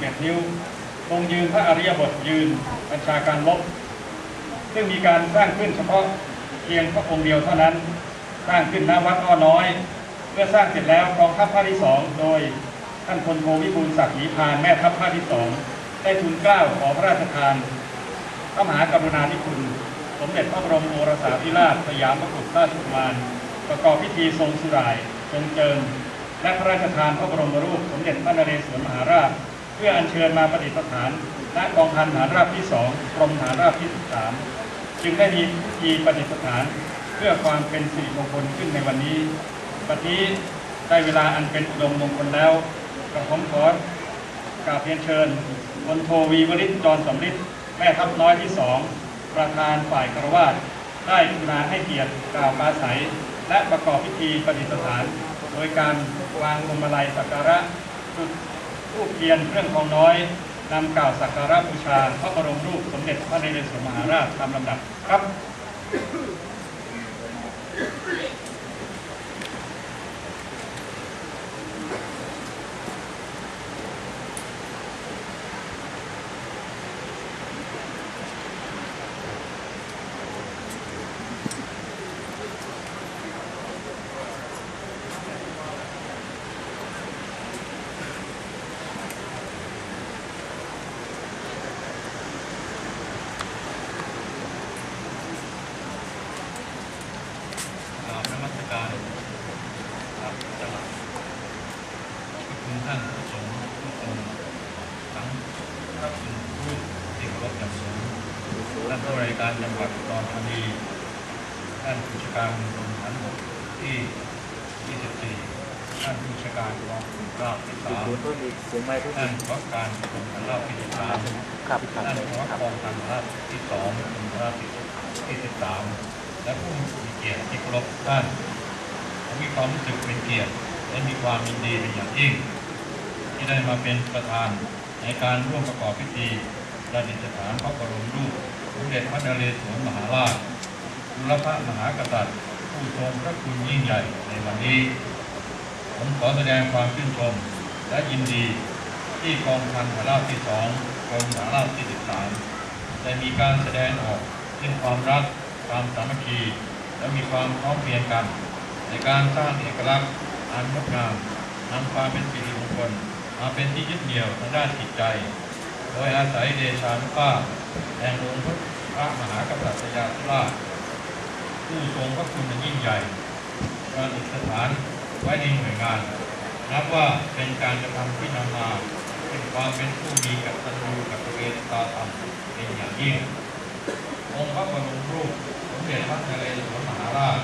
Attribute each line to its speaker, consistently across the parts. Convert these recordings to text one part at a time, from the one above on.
Speaker 1: 11 นิ้ว ทรงยืนพระอริยบทยืนบัญชาการลบ ซึ่งมีการสร้างขึ้นเฉพาะเพียงพระองค์เดียวเท่านั้น สร้างขึ้นณวัดอ้อน้อย เมื่อสร้างเสร็จแล้วกองทัพภาคที่สองโดยท่านพลโทวิบูลศักดิ์หีพานแม่ทัพภาคที่สองได้ทุนเกล้าขอพระราชทานพระมหากรุณาธิคุณ สมเด็จพระบรมโอรสาธิราชสยามกุฎราชกุมารประกอบพิธีทรงสุรายทรงเจิมและพระราชทานพระบรมรูปสมเด็จพระนเรศวรมหาราช พื่ออัญเชิญมาประดิษฐานณกองพันฐานราบที่สองกรมฐานราบที่13จึงได้มีพิธีประดิษฐาน เพื่อความเป็นสิริมงคลขึ้นในวันนี้บัดนี้ได้เวลาอันเป็นอุดมมงคลแล้วกระผมขอกราบเรียนเชิญพลโทวีวริศจรสำริดแม่ทัพน้อยที่สองประธานฝ่ายคารวาสได้กรุณาให้เกียรติกล่าวปาศัย และประกอบพิธีประดิษฐาน โดยการวางพวงมาลัยสักการะจุด ผู้เพียนเครื่องทองน้อยนำกล่าวสักการะบูชาพระบรมรูปสมเด็จพระนเรศวรมหาราชตามลำดับครับ
Speaker 2: กราบนมัสการครับจังหวัดขอบคุณท่านผู้สงฆ์ทุกคนทั้งพระคุณผู้ที่เคารพอย่างสูงท่านผู้รายการจังหวัดอุดรธานีท่านผู้จัดการกรมฐานบกที่ 24 ท่านผู้จัดการกองทุนราบที่
Speaker 3: ดูดเพิ่มอีกเสียงไม้เพิ่ม
Speaker 2: 3ท่า
Speaker 3: อี
Speaker 2: น
Speaker 3: ก
Speaker 2: ผู้การกรมฐานราบที่13
Speaker 3: ครับครับ
Speaker 2: ท่านผู้ว่ากองทัพภาคที่สองกรมราบที่สิบสามและผู้มีเกียรติที่เคารพท่านผมมีความรู้สึกเป็นเกียรติและมีความยินดีเป็นอย่างยิ่ง ที่ได้มาเป็นประธานในการร่วมประกอบพิธีประดิษฐานพระบรมรูปสมเด็จพระนเรศวรมหาราชบุรพมหากษัตริย์ผู้ทรงพระคุณยิ่งใหญ่ในวันนี้ ผมขอแสดงความชื่นชม และยินดีที่กองพันฐานราบที่สองกรมฐานราบที่สิบสามได้มีการแสดงออกซึ่งความรักความสามัคคี และมีความพร้อมเพรียงกัน ในการสร้างเอกลักษณ์อันงดงามนำความเป็นสิริมงคลมาเป็นที่ยึดเหนี่ยวทางด้านจิตใจ โดยอาศัยเดชานุภาพแห่งองค์พระมหากษัตริยาธิราชผู้ทรงพระคุณอันยิ่งใหญ่ประดิษฐาน ไว้ในหน่วยงาน นับว่าเป็นการกระทำที่นำมาเป็นความเป็นผู้มีกับตัญญูกับเวตาธรรมเป็นอย่างยิ่ง องค์พระบรมรูปสมเด็จพระนเรศวรมหาราช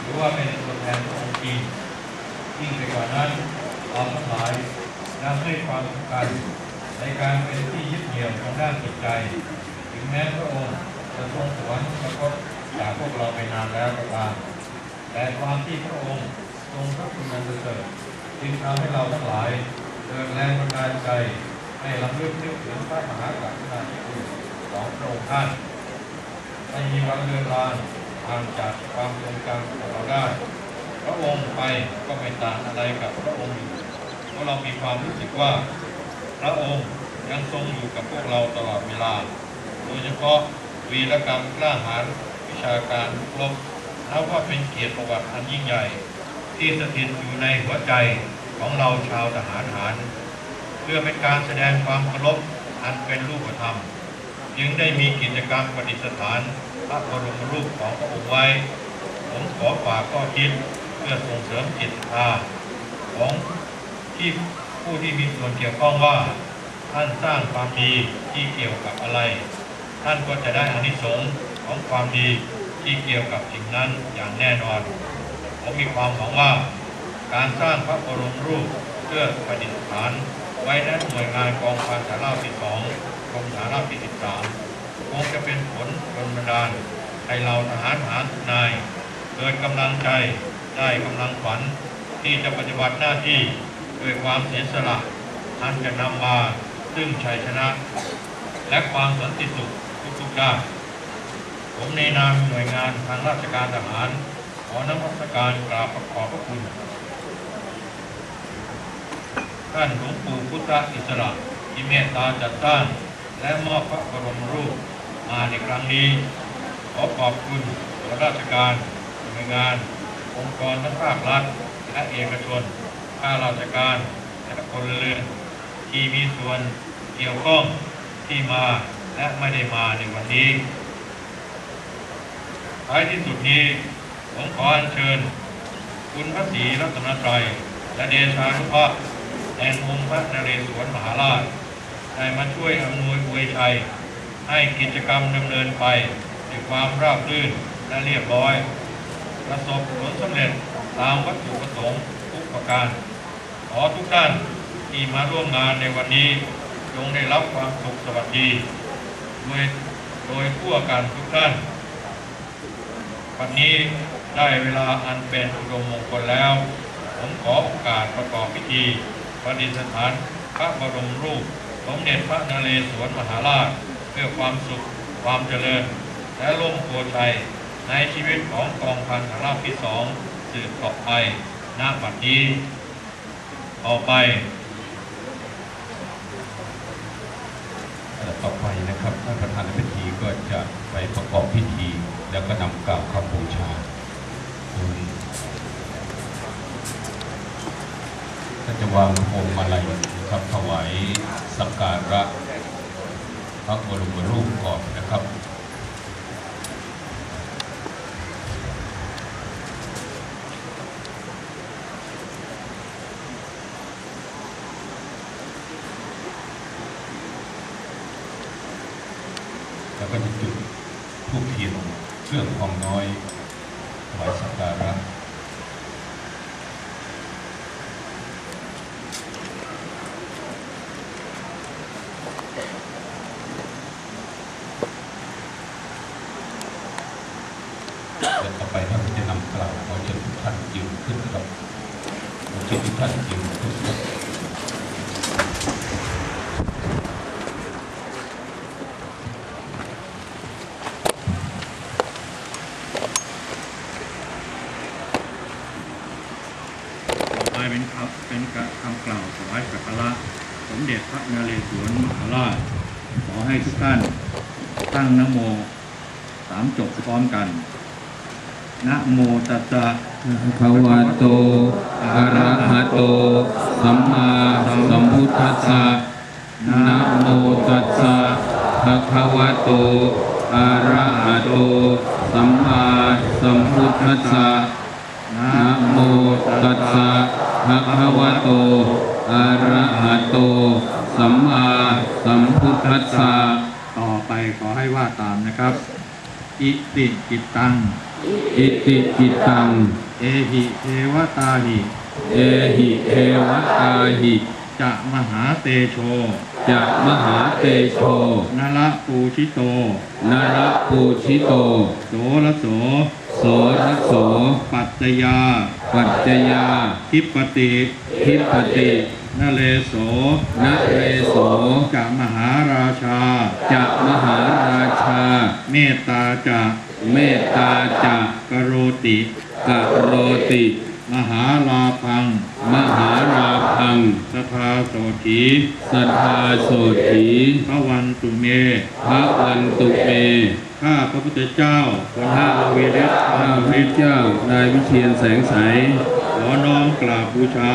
Speaker 2: หรือว่าเป็นตัวแทนพระองค์จริงยิ่งไปกว่านั้นเราทั้งหลายยังให้ความสำคัญในการเป็นที่ยึดเหนี่ยวทางด้านจิตใจ ถึงแม้พระองค์จะทรงสวรรคตจากพวกเราไปนานแล้วก็ตามแต่ความที่พระองค์ ทรงพระคุณอันประเสริฐจึงทำให้เราทั้งหลายเกิดแรงบันดาลใจให้ลำลึกนึกถึงพระมหากรุณาธิคุณของพระองค์ท่านไม่มีวันเลือนลางห่างจากความทรงจำของเราได้ พระองค์ไปก็ไม่ต่างอะไรกับพระองค์อยู่เพราะเรามีความรู้สึกว่า พระองค์ยังทรงอยู่กับพวกเราตลอดเวลา โดยเฉพาะวีรกรรมกล้าหาญวิชาการรบนับว่าเป็นเกียรติประวัติอันยิ่งใหญ่ ที่สถิตอยู่ในหัวใจของเราชาวทหารหาร เพื่อเป็นการแสดงความเคารพอันเป็นรูปธรรม จึงได้มีกิจกรรมประดิษฐานพระบรมรูปของพระองค์ไว้ ผมขอฝากข้อคิดเพื่อส่งเสริมจิตศรัทธาของที่ผู้ที่มีส่วนเกี่ยวข้องว่า ท่านสร้างความดีที่เกี่ยวกับอะไร ท่านก็จะได้อานิสงส์ของความดีที่เกี่ยวกับสิ่งนั้นอย่างแน่นอน ผมมีความหวังว่า การสร้างพระบรมรูปเพื่อประดิษฐาน ไว้ในหน่วยงานกองพันฐานราบที่สองกรมฐานราบที่สิบสามคงจะเป็นผลดลบันดาลให้เราทหารหารทุกนายเกิดกำลังใจได้กำลังฝัน ที่จะปฏิบัติหน้าที่ด้วยความเสียสละอันจะนำมาซึ่งชัยชนะ และความสันติสุขทุกๆด้านผมในนามหน่วยงานทางราชการทหาร อนมัสการกราบขอบพระคุณ ท่านหลวงปู่พุทธอิสระที่เมตตาจัดสร้างและมอบพระบรมรูปมาในครั้งนี้ ขอขอบคุณส่วนราชการหน่วยงาน องค์กรทั้งภาครัฐและเอกชนข้าราชการและพลเรือนที่มีส่วนเกี่ยวข้องที่มาและไม่ได้มาในวันนี้ท้ายที่สุดนี้ ผมขออัญเชิญ คุณพระศรีรัตนตรัยและเดชานุภาพแห่งองค์พระนเรศวรมหาราชได้มาช่วยอำนวยอวยชัย ให้กิจกรรมดำเนินไปด้วยความราบรื่นและเรียบร้อย ประสบผลสำเร็จตามวัตถุประสงค์ทุกประการ ขอทุกท่านที่มาร่วมงานในวันนี้จงได้รับความสุขสวัสดี โดยโดยทั่วกันทุกท่าน วันนี้ได้เวลาอันเป็นอุดมมงคลแล้ว ผมขอโอกาสประกอบพิธีประดิษฐานพระบรมรูป สมเด็จพระนเรศวรมหาราช เพื่อความสุขความเจริญ และร่มโพชัยในชีวิตของกองพันทหารที่สองสืบต่อไปณบัดนี้ต่อไป
Speaker 3: ต่อไปนะครับท่านประธานในพิธีก็จะไปประกอบพิธี แล้วก็นำกล่าวคำบูชาก็จะวางพวงมาลัยนะครับถวายสักการะพระบรมรูปก่อนนะครับแล้วก็จะจุดทูบเทียน เครื่องทองน้อยถวายสักการะแล้วต่อไปท่านจะนำกล่าวขอเชิญทุกท่านยืนขึ้นครับขอเชิญทุกท่านยืนขึ้นครับ
Speaker 1: ต่อไปเป็นคำเป็นคำกล่าว ถวายสักการะสมเด็จพระนเรศวรมหาราช ขอให้ทุกท่านตั้งนโมสามจบพร้อมกัน นะโมตัสสะ
Speaker 3: ภะวะโตอะระหะโต สัมมาสัมพุทธัสสะนะโมตัสสะภะคะวะโตอะระหะโต สัมมาสัมพุทธัสสะนะโมตัสสะภะคะวะโต อะระหะโต สัมมาสัมพุทธัสสะ
Speaker 1: ต่อไปขอให้ว่าตามนะครับ อิติกิตตัง
Speaker 3: อิติกิตัง
Speaker 1: เอหิเทวตาหิ
Speaker 3: เอหิเทวตาหิ
Speaker 1: จะมหาเตโช
Speaker 3: จะมหาเตโช
Speaker 1: นละปูชิโต
Speaker 3: นรปูชิโต
Speaker 1: โสระโส
Speaker 3: โสรโส
Speaker 1: ปัตตยา
Speaker 3: ปัจจยา
Speaker 1: ทิปติ
Speaker 3: ทิปติ
Speaker 1: นเลโส
Speaker 3: นเรโส
Speaker 1: จะมหาราชา
Speaker 3: จะมหาราชา
Speaker 1: เมตตาจะ
Speaker 3: เมตตาจะ
Speaker 1: กโรติ
Speaker 3: กะโรติ
Speaker 1: มหาลาพัง
Speaker 3: มหาราพัง
Speaker 1: สทาโสถี
Speaker 3: สัทธาโสถี
Speaker 1: พระวันตุเม
Speaker 3: พระวันตุเม
Speaker 1: ข้าพระพุทธเจ้าพ
Speaker 3: พระ
Speaker 1: ระเวเดช
Speaker 3: ข้าพระเจ้านายวิเชียนแสงใส
Speaker 1: ขอน้อมกราบบูชา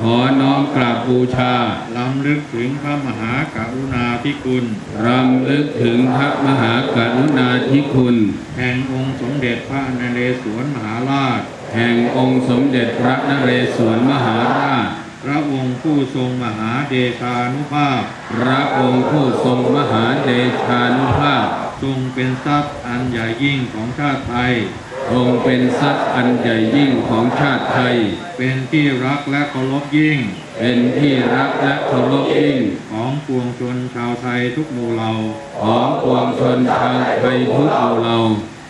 Speaker 3: ขอน้อมกราบบูชา
Speaker 1: ล้ำลึกถึงพระมหากรุณาธิคุณ
Speaker 3: รำลึกถึงพระมหากรุณาธิคุณ
Speaker 1: แห่งองค์สมเด็จพระนเรศวรมหาราช
Speaker 3: แห่งองค์สมเด็จพระนเรศวรมหาราช
Speaker 1: พระองค์ผู้ทรงมหาเดชานุภาพ
Speaker 3: พระองค์ผู้ทรงมหาเดชานุภาพ
Speaker 1: ทรงเป็นทรัพย์อันใหญ่ยิ่งของชาติไทย
Speaker 3: ทรงเป็นทรัพย์อันใหญ่ยิ่งของชาติไทย
Speaker 1: เป็นที่รักและเคารพยิ่ง
Speaker 3: เป็นที่รักและเคารพยิ่ง
Speaker 1: ของปวงชนชาวไทยทุกหมู่เหล่า
Speaker 3: ของปวงชนชาวไทยทุกหมู่เหล่า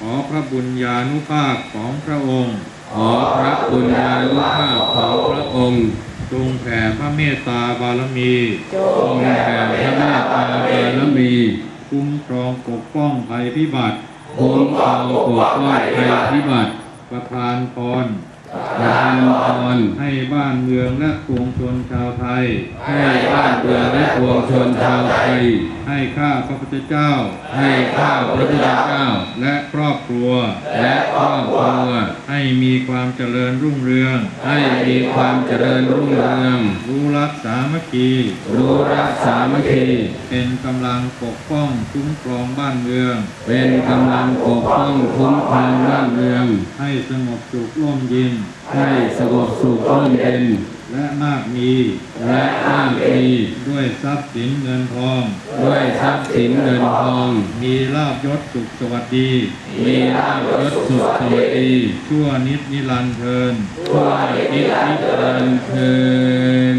Speaker 1: ขอพระบุญญานุภาพของพระองค์
Speaker 3: ขอพระบุญญานุภาพของพระองค์
Speaker 1: จงแผ่พระเมตตาบารมี
Speaker 3: ทรงแผ่พระเมตตาบารมี
Speaker 1: คุ้มครองปกป้องภัยพิบัติ
Speaker 3: คุ้มครองปกป้องภัยพิบัติ
Speaker 1: ประทานพร
Speaker 3: ประทานพร
Speaker 4: ให้บ้านเมืองและปวงชนชาวไทย
Speaker 3: ให้บ้านเมืองและปวงชนชาวไทย
Speaker 4: ให้ข้าพระพุทธเจ้า
Speaker 3: ให้ข้าพระพุทธเจ้า
Speaker 4: และครอบครัว
Speaker 3: และครอบครัว
Speaker 4: ให้มีความเจริญรุ่งเรือง
Speaker 3: ให้มีความเจริญรุ่งเรือง
Speaker 4: รู้รักสามัคคี
Speaker 3: รู้รักสามัคคี
Speaker 4: เป็นกำลังปกป้องคุ้มครองบ้านเมือง
Speaker 3: เป็นกำลังปกป้องคุ้มครองบ้านเมือง
Speaker 4: ให้สงบสุขร่มเย็น
Speaker 3: ให้สงบสุขร่มเย็น
Speaker 4: และมากมี
Speaker 3: และมั่งมี
Speaker 4: ด้วยทรัพย์สินเงินทอง
Speaker 3: ด้วยทรัพย์สินเงินทอง
Speaker 4: มีลาบยศสุขสวัสดี
Speaker 3: มีลาภยศสุขสวัสดี
Speaker 4: ชั่วนิดนิรันดร์เทิน
Speaker 3: ทั่วทิศนิรันดร์เทิน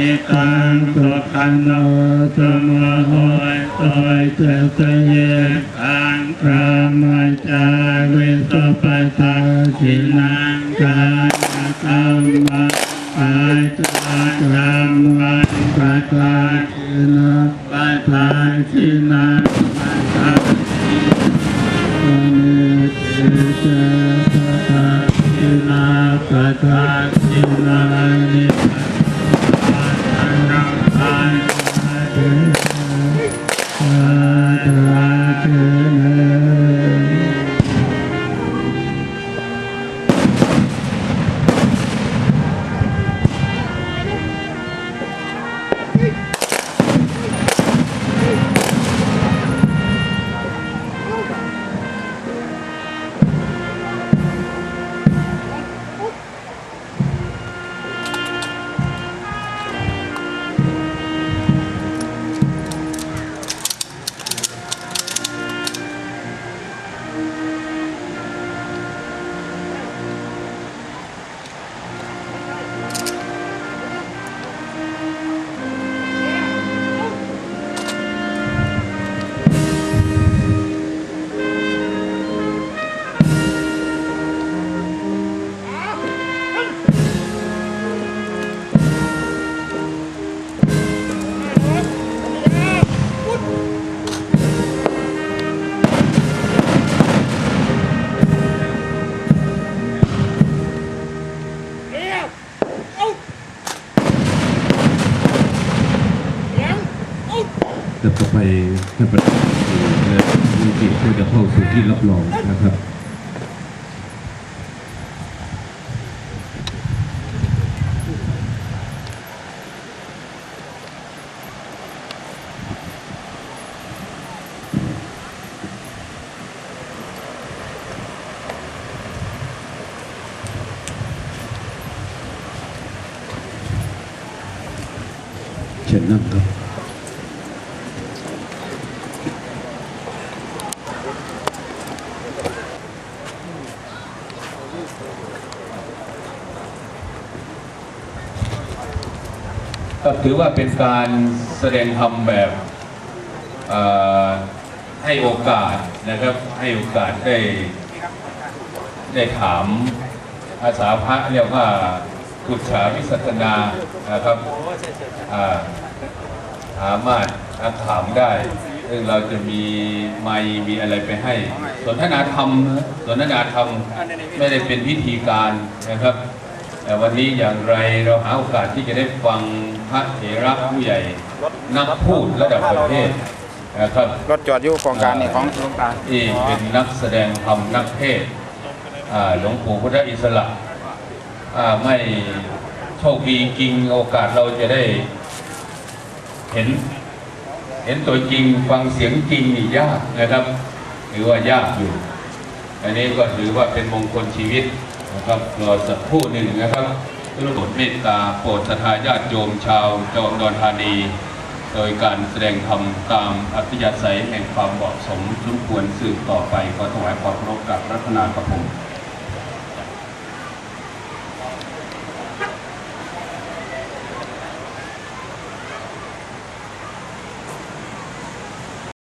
Speaker 4: ติตังสุขันโนสมโหยโตยเจตเยตังพระมัจจาเวสปัสสินังกายกรรม รั
Speaker 5: บรองนะครับ
Speaker 3: ก็ถือว่าเป็นการแสดงธรรมแบบให้โอกาสนะครับ ให้โอกาสได้ได้ถามภาษาพระเรียกว่ากุศาวิสัชนานะครับสามารถถามได้ ซึ่งเราจะมีไมค์มีอะไรไปให้ นทนาธรรมนะสนทนาธรรมไม่ได้เป็นพิธีการนะครับ แต่วันนี้อย่างไรเราหาโอกาสที่จะได้ฟังพระเถระผู้ใหญ่นักพูดระดับประเทศนะครับ
Speaker 6: รถจอดอยู่โครงการนี่ของหลวงตา
Speaker 3: ที่เป็นนักแสดงธรรมนักเทศน์อ่าหลวงปู่พุทธอิสระอ่าไม่โชคดีจริงโอกาสเราจะได้เห็น เห็นตัวจริงฟังเสียงจริงนี่ยากนะครับ หรือว่ายากอยู่ อันนี้ก็ถือว่าเป็นมงคลชีวิตนะครับรอสักครู่หนึ่งนะครับโปรดเมตตาโปรดศรัทาญาติโยมชาวจังหวัดอนธานี โดยการแสดงธรรมตามอัธยาศัยแห่งความเหมาะสมสมควรสืบต่อไปขอถวายความเคารพกับรัตนาประพงศ์